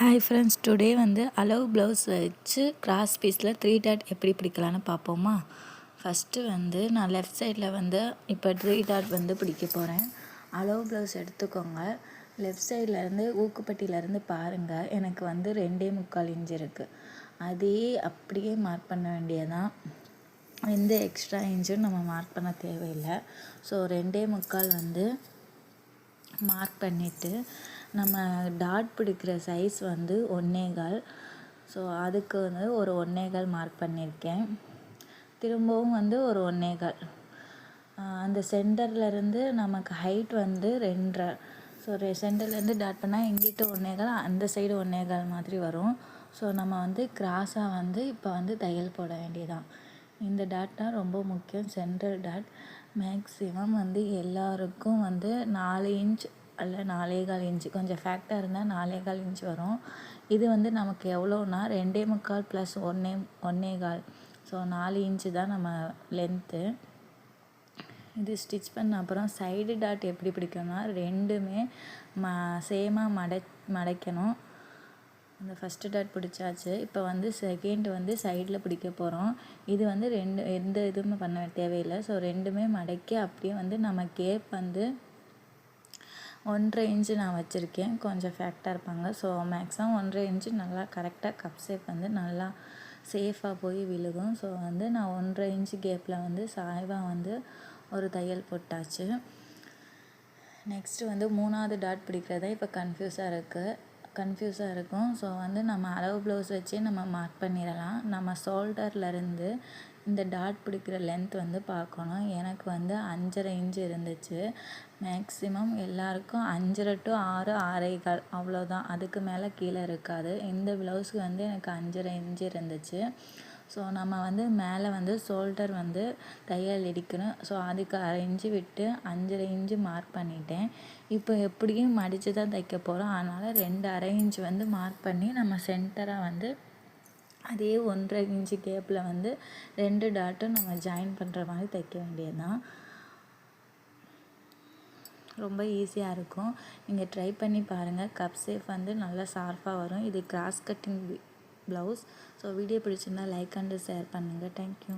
Hi friends today வந்து அளவு blouse வச்சு கிராஸ் பீஸில் த்ரீ டாட் எப்படி பிடிக்கலான்னு பார்ப்போமா? ஃபஸ்ட்டு வந்து நான் லெஃப்ட் சைடில் வந்து இப்போ த்ரீ டாட் வந்து பிடிக்க போகிறேன் அளவு ப்ளவுஸ் எடுத்துக்கோங்க. லெஃப்ட் சைட்லேருந்து ஊக்குப்பட்டியிலேருந்து பாருங்கள் எனக்கு வந்து ரெண்டே முக்கால் இன்ச் இருக்குது அதே அப்படியே மார்க் பண்ண வேண்டியதான் எந்த எக்ஸ்ட்ரா இன்ச்சும் நம்ம மார்க் பண்ண தேவையில்லை. ஸோ ரெண்டே முக்கால் வந்து மார்க் பண்ணிவிட்டு நம்ம டாட் பிடிக்கிற சைஸ் வந்து ஒன்னேகால். ஸோ அதுக்கு வந்து ஒரு ஒன்னேகால் மார்க் பண்ணியிருக்கேன் திரும்பவும் வந்து ஒரு ஒன்னேகால். அந்த சென்டர்லேருந்து நமக்கு ஹைட் வந்து ரெண்டரை. ஸோ சென்டர்லேருந்து டாட் பண்ணால் எங்கிட்ட ஒன்னேகால் அந்த சைடு ஒன்னேகால் மாதிரி வரும். ஸோ நம்ம வந்து கிராஸாக வந்து இப்போ வந்து தையல் போட வேண்டியதான் இந்த டாட் ரொம்ப முக்கியம். சென்ட்ரல் டாட் மேக்ஸிமம் வந்து எல்லாருக்கும் வந்து நாலு இன்ச் இல்லை நாலே கால் இன்ச்சு. கொஞ்சம் ஃபேக்டாக இருந்தால் நாலே கால் இன்ச் வரும். இது வந்து நமக்கு எவ்வளோனா ரெண்டே முக்கால் ப்ளஸ் ஒன்னே ஒன்னே கால். ஸோ நாலு இன்ச்சு தான் நம்ம லென்த்து இது ஸ்டிச் பண்ண அப்புறம் சைடு டாட் எப்படி பிடிக்கணும்னா ரெண்டுமே ம சேமாக மட மடைக்கணும். இந்த ஃபஸ்ட்டு டாட் பிடிச்சாச்சு. இப்போ வந்து செகண்ட் வந்து சைடில் பிடிக்க போகிறோம் இது வந்து ரெண்டு எந்த இதுவுமே பண்ண தேவையில்லை. ஸோ ரெண்டுமே மடக்கி அப்படியே வந்து நம்ம கேப் வந்து ஒன்றரை இன்ச்சு நான் வச்சுருக்கேன். கொஞ்சம் ஃபேக்டாக இருப்பாங்க. ஸோ மேக்ஸிமம் ஒன்றரை இன்ச்சு நல்லா கரெக்டாக கப் ஷேப் வந்து நல்லா சேஃபாக போய் விழுகும். ஸோ வந்து நான் ஒன்றரை இன்ச்சு கேப்பில் வந்து சாய்வாக வந்து ஒரு தையல் போட்டாச்சு. நெக்ஸ்ட்டு வந்து மூணாவது டாட் பிடிக்கிறதா இப்போ கன்ஃபியூஸாக இருக்குது கன்ஃபியூஸாக இருக்கும். ஸோ வந்து நம்ம அளவு ப்ளவுஸ் வச்சு நம்ம மார்க் பண்ணிடலாம். நம்ம ஷோல்டர்லேருந்து இந்த டாட் பிடிக்கிற லென்த் வந்து பார்க்கணும். எனக்கு வந்து அஞ்சரை இன்ச்சு இருந்துச்சு. மேக்ஸிமம் எல்லாருக்கும் அஞ்சரை டு ஆறு ஆறைகள் கால் அவ்வளோதான் அதுக்கு மேலே கீழே இருக்காது. இந்த ப்ளவுஸுக்கு வந்து எனக்கு அஞ்சரை இன்ச்சு இருந்துச்சு. ஸோ நம்ம வந்து மேலே வந்து ஷோல்டர் வந்து தையல் இடிக்கணும். ஸோ அதுக்கு அரை இன்ச்சு விட்டு அஞ்சரை இன்ச்சு மார்க் பண்ணிட்டேன். இப்போ எப்படியும் மடித்து தான் தைக்க போகிறோம் அதனால் ரெண்டு அரை இன்ச்சு வந்து மார்க் பண்ணி நம்ம சென்டராக வந்து அதே ஒன்றரை இன்ச்சு கேப்பில் வந்து ரெண்டு டாட்டும் நம்ம ஜாயின் பண்ணுற மாதிரி தைக்க வேண்டியது தான் ரொம்ப ஈஸியாக இருக்கும். நீங்கள் ட்ரை பண்ணி பாருங்கள் கப் சேஃப் வந்து நல்லா ஷார்ப்பாக வரும். இது cross cutting blouse so video பிடிச்சிருந்தா லைக் அண்டு ஷேர் பண்ணுங்கள் தேங்க்யூ